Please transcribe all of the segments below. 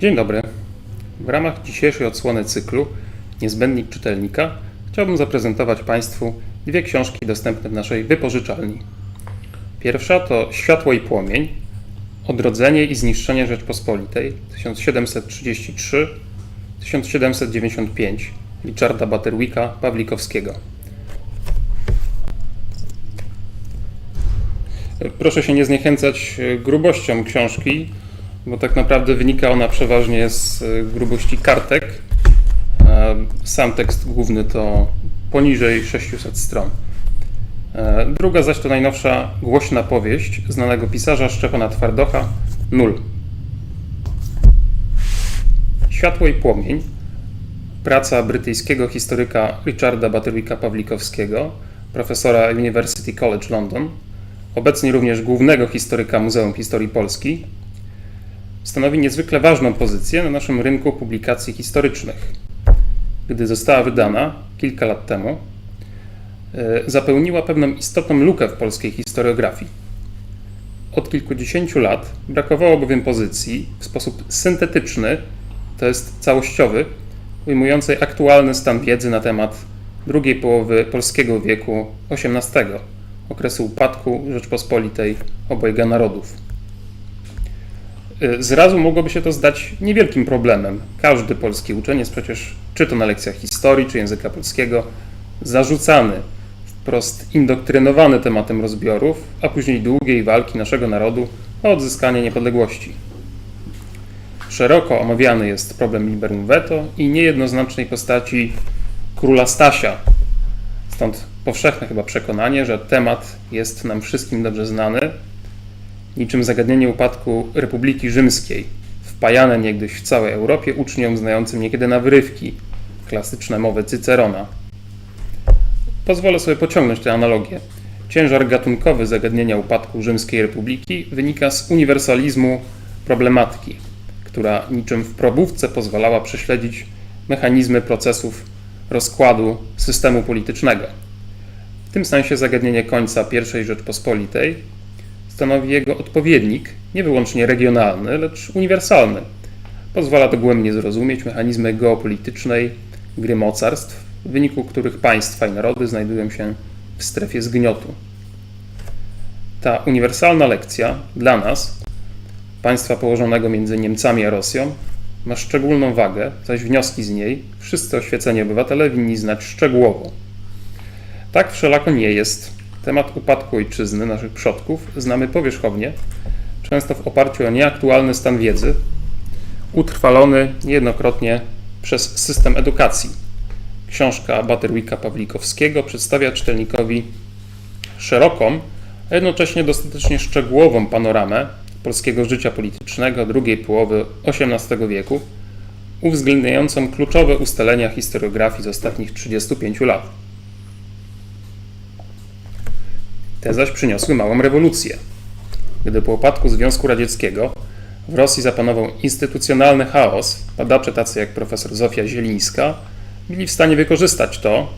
Dzień dobry. W ramach dzisiejszej odsłony cyklu Niezbędnik czytelnika chciałbym zaprezentować Państwu dwie książki dostępne w naszej wypożyczalni. Pierwsza to Światło i Płomień Odrodzenie i zniszczenie Rzeczpospolitej 1733-1795 Richarda Butterwicka Pawlikowskiego. Proszę się nie zniechęcać grubością książki, bo tak naprawdę wynika ona przeważnie z e, grubości kartek. E, Sam tekst główny to poniżej 600 stron. E, Druga zaś to najnowsza głośna powieść znanego pisarza Szczepana Twardocha Nul. Światło i płomień. Praca brytyjskiego historyka Richarda Butterwicka Pawlikowskiego, profesora University College London, obecnie również głównego historyka Muzeum Historii Polski, stanowi niezwykle ważną pozycję na naszym rynku publikacji historycznych. Gdy została wydana kilka lat temu, e, zapełniła pewną istotną lukę w polskiej historiografii. Od kilkudziesięciu lat brakowało bowiem pozycji w sposób syntetyczny, to jest całościowy, ujmującej aktualny stan wiedzy na temat drugiej połowy polskiego wieku XVIII, okresu upadku Rzeczpospolitej obojga narodów. Y, Zrazu mogłoby się to zdać niewielkim problemem. Każdy polski uczeń jest przecież, czy to na lekcjach historii, czy języka polskiego, zarzucany, wprost indoktrynowany tematem rozbiorów, a później długiej walki naszego narodu o odzyskanie niepodległości. Szeroko omawiany jest problem liberum veto i niejednoznacznej postaci króla Stasia. Stąd powszechne chyba przekonanie, że temat jest nam wszystkim dobrze znany, niczym zagadnienie upadku Republiki Rzymskiej, wpajane niegdyś w całej Europie uczniom znającym niekiedy na wyrywki klasyczne mowy Cycerona. Pozwolę sobie pociągnąć tę analogię. Ciężar gatunkowy zagadnienia upadku Rzymskiej Republiki wynika z uniwersalizmu problematyki, która niczym w probówce pozwalała prześledzić mechanizmy procesów rozkładu systemu politycznego. W tym sensie zagadnienie końca I Rzeczpospolitej stanowi jego odpowiednik, nie wyłącznie regionalny, lecz uniwersalny. Pozwala dogłębnie zrozumieć mechanizmy geopolitycznej gry mocarstw, w wyniku których państwa i narody znajdują się w strefie zgniotu. Ta uniwersalna lekcja dla nas, państwa położonego między Niemcami a Rosją, ma szczególną wagę, zaś wnioski z niej wszyscy oświeceni obywatele winni znać szczegółowo. Tak wszelako nie jest. Temat upadku ojczyzny naszych przodków znamy powierzchownie, często w oparciu o nieaktualny stan wiedzy, utrwalony niejednokrotnie przez system edukacji. Książka Butterwicka Pawlikowskiego przedstawia czytelnikowi szeroką, a jednocześnie dostatecznie szczegółową panoramę polskiego życia politycznego drugiej połowy XVIII wieku, uwzględniającą kluczowe ustalenia historiografii z ostatnich 35 lat. Te zaś przyniosły małą rewolucję. Gdy po upadku Związku Radzieckiego w Rosji zapanował instytucjonalny chaos, badacze tacy jak profesor Zofia Zielińska byli w stanie wykorzystać to,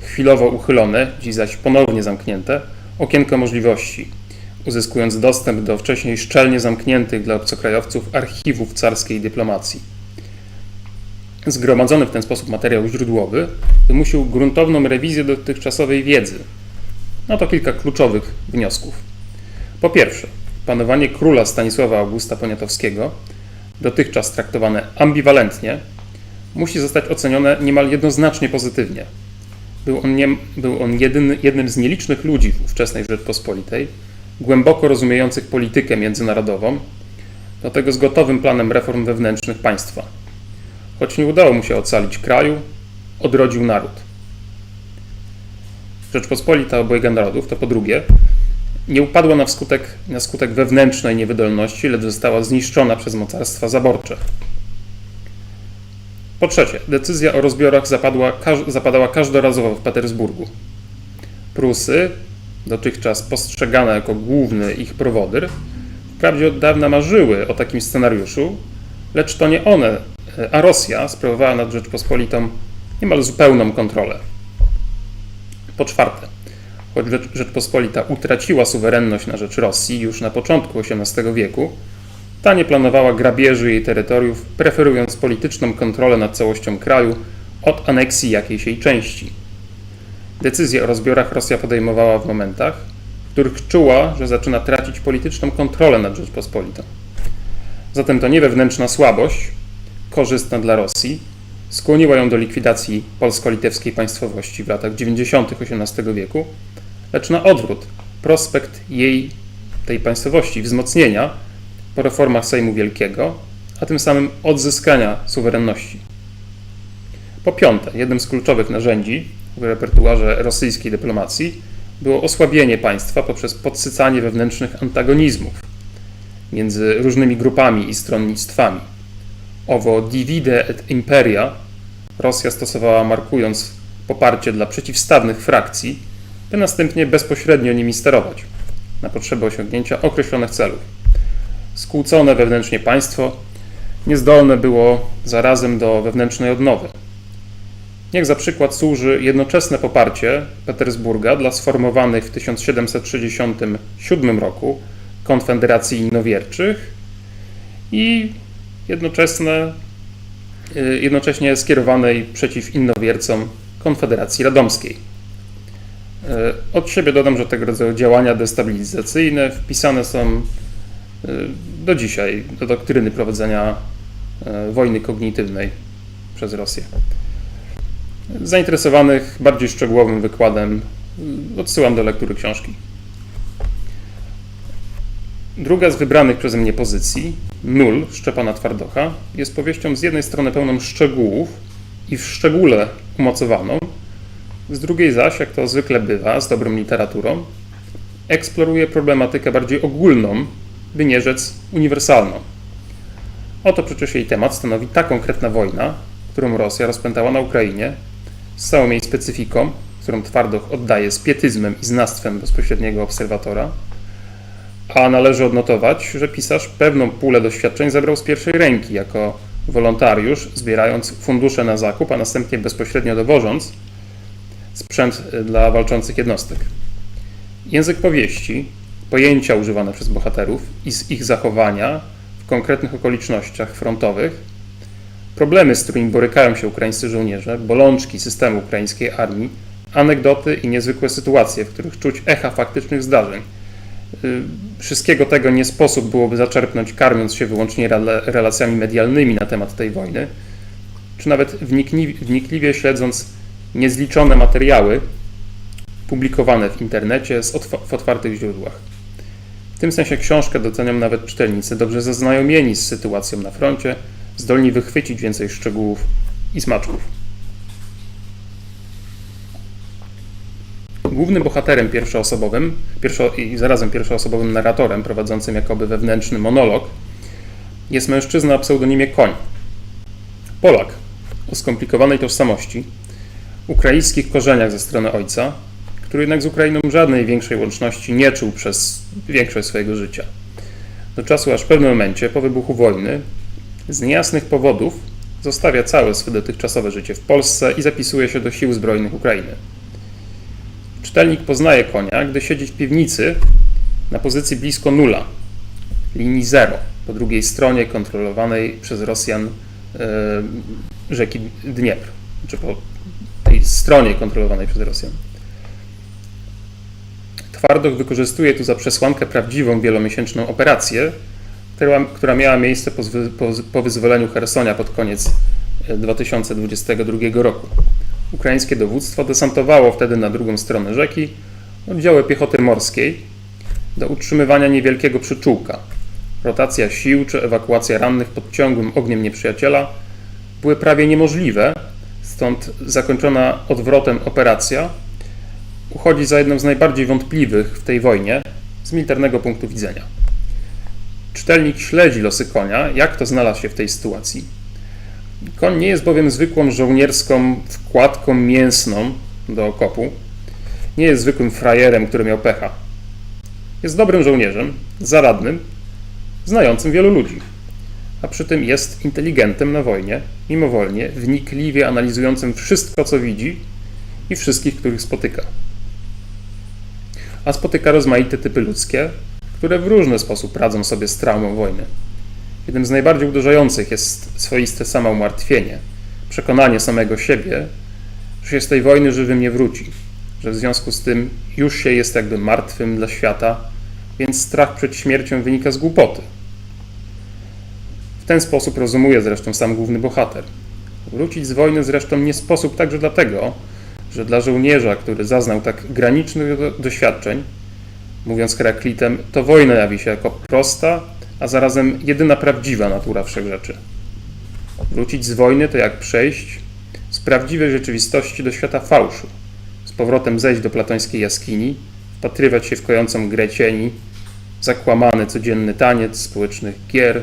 chwilowo uchylone, dziś zaś ponownie zamknięte, okienko możliwości, uzyskując dostęp do wcześniej szczelnie zamkniętych dla obcokrajowców archiwów carskiej dyplomacji. Zgromadzony w ten sposób materiał źródłowy wymusił gruntowną rewizję dotychczasowej wiedzy, no to kilka kluczowych wniosków. Po pierwsze, panowanie króla Stanisława Augusta Poniatowskiego, dotychczas traktowane ambiwalentnie, musi zostać ocenione niemal jednoznacznie pozytywnie. Był on, nie, był on jednym z nielicznych ludzi w ówczesnej Rzeczpospolitej, głęboko rozumiejących politykę międzynarodową, do tego z gotowym planem reform wewnętrznych państwa. Choć nie udało mu się ocalić kraju, odrodził naród. Rzeczpospolita obojga narodów, to po drugie, nie upadła na skutek, na skutek wewnętrznej niewydolności, lecz została zniszczona przez mocarstwa zaborcze. Po trzecie, decyzja o rozbiorach zapadła, zapadała każdorazowo w Petersburgu. Prusy, dotychczas postrzegane jako główny ich prowodyr, wprawdzie od dawna marzyły o takim scenariuszu, lecz to nie one, a Rosja sprawowała nad Rzeczpospolitą niemal zupełną kontrolę. Po czwarte, choć Rzecz- Rzeczpospolita utraciła suwerenność na rzecz Rosji już na początku XVIII wieku, ta nie planowała grabieży jej terytoriów, preferując polityczną kontrolę nad całością kraju od aneksji jakiejś jej części. Decyzje o rozbiorach Rosja podejmowała w momentach, w których czuła, że zaczyna tracić polityczną kontrolę nad Rzeczpospolitą. Zatem to nie wewnętrzna słabość, korzystna dla Rosji, skłoniła ją do likwidacji polsko-litewskiej państwowości w latach 90. XVIII wieku, lecz na odwrót, prospekt jej, tej państwowości, wzmocnienia po reformach Sejmu Wielkiego, a tym samym odzyskania suwerenności. Po piąte, jednym z kluczowych narzędzi w repertuarze rosyjskiej dyplomacji było osłabienie państwa poprzez podsycanie wewnętrznych antagonizmów między różnymi grupami i stronnictwami. Owo divide et imperia Rosja stosowała markując poparcie dla przeciwstawnych frakcji, by następnie bezpośrednio nimi sterować na potrzeby osiągnięcia określonych celów. Skłócone wewnętrznie państwo niezdolne było zarazem do wewnętrznej odnowy. Niech za przykład służy jednoczesne poparcie Petersburga dla sformowanej w 1767 roku Konfederacji Innowierczych i jednoczesne, y, jednocześnie skierowanej przeciw innowiercom Konfederacji Radomskiej. Y, od siebie dodam, że tego rodzaju działania destabilizacyjne wpisane są y, do dzisiaj do doktryny prowadzenia wojny kognitywnej przez Rosję. Zainteresowanych bardziej szczegółowym wykładem odsyłam do lektury książki. Druga z wybranych przeze mnie pozycji, Nul Szczepana Twardocha, jest powieścią z jednej strony pełną szczegółów i w szczególe umocowaną, z drugiej zaś, jak to zwykle bywa z dobrą literaturą, eksploruje problematykę bardziej ogólną, by nie rzec uniwersalną. Oto przecież jej temat stanowi ta konkretna wojna, którą Rosja rozpętała na Ukrainie, z całą jej specyfiką, którą Twardoch oddaje z pietyzmem i znawstwem bezpośredniego obserwatora, a należy odnotować, że pisarz pewną pulę doświadczeń zebrał z pierwszej ręki jako wolontariusz, zbierając fundusze na zakup, a następnie bezpośrednio dowożąc sprzęt dla walczących jednostek. Język powieści, pojęcia używane przez bohaterów i z ich zachowania w konkretnych okolicznościach frontowych, problemy, z którymi borykają się ukraińscy żołnierze, bolączki systemu ukraińskiej armii, anegdoty i niezwykłe sytuacje, w których czuć echa faktycznych zdarzeń – wszystkiego tego nie sposób byłoby zaczerpnąć, karmiąc się wyłącznie relacjami medialnymi na temat tej wojny, czy nawet wnikliwie śledząc niezliczone materiały publikowane w internecie w otwartych źródłach. W tym sensie książkę doceniam nawet czytelnicy dobrze zaznajomieni z sytuacją na froncie, zdolni wychwycić więcej szczegółów i smaczków. Głównym bohaterem pierwszoosobowym pierwszo, i zarazem pierwszoosobowym narratorem prowadzącym jakoby wewnętrzny monolog jest mężczyzna o pseudonimie Koń. Polak o skomplikowanej tożsamości, ukraińskich korzeniach ze strony ojca, który jednak z Ukrainą żadnej większej łączności nie czuł przez większość swojego życia. Do czasu aż w pewnym momencie po wybuchu wojny z niejasnych powodów zostawia całe swoje dotychczasowe życie w Polsce i zapisuje się do sił zbrojnych Ukrainy. Czytelnik poznaje konia, gdy siedzi w piwnicy na pozycji blisko nula, linii zero, po drugiej stronie kontrolowanej przez Rosjan e, rzeki Dniepr, czy po tej stronie kontrolowanej przez Rosjan. Twardoch wykorzystuje tu za przesłankę prawdziwą wielomiesięczną operację, która, miała miejsce po wyzwoleniu Hersonia pod koniec 2022 e, roku. Ukraińskie dowództwo desantowało wtedy na drugą stronę rzeki oddziały piechoty morskiej do utrzymywania niewielkiego przyczółka. Rotacja sił czy ewakuacja rannych pod ciągłym ogniem nieprzyjaciela były prawie niemożliwe, stąd zakończona odwrotem operacja uchodzi za jedną z najbardziej wątpliwych w tej wojnie z militarnego punktu widzenia. Czytelnik śledzi losy konia, jak to znalazł się w tej sytuacji Koń nie jest bowiem zwykłą żołnierską wkładką mięsną do okopu. Nie jest zwykłym frajerem, który miał pecha. Jest dobrym żołnierzem, zaradnym, znającym wielu ludzi. A przy tym jest inteligentem na wojnie, mimowolnie, wnikliwie analizującym wszystko, co widzi i wszystkich, których spotyka. A spotyka rozmaite typy ludzkie, które w różny sposób radzą sobie z traumą wojny. Jednym z najbardziej uderzających jest swoiste samoumartwienie, przekonanie samego siebie, że się z tej wojny żywym nie wróci, że w związku z tym już się jest jakby martwym dla świata, więc strach przed śmiercią wynika z głupoty. W ten sposób rozumuje zresztą sam główny bohater. Wrócić z wojny zresztą nie sposób także dlatego, że dla żołnierza, który zaznał tak granicznych do- doświadczeń, mówiąc Heraklitem, to wojna jawi się jako prosta, a zarazem jedyna prawdziwa natura wszechrzeczy. Wrócić z wojny to jak przejść z prawdziwej rzeczywistości do świata fałszu, z powrotem zejść do platońskiej jaskini, wpatrywać się w kojącą grę cieni, zakłamany codzienny taniec społecznych gier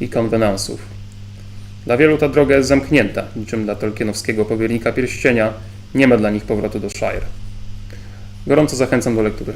i konwenansów. Dla wielu ta droga jest zamknięta, niczym dla tolkienowskiego powiernika pierścienia, nie ma dla nich powrotu do Shire. Gorąco zachęcam do lektury.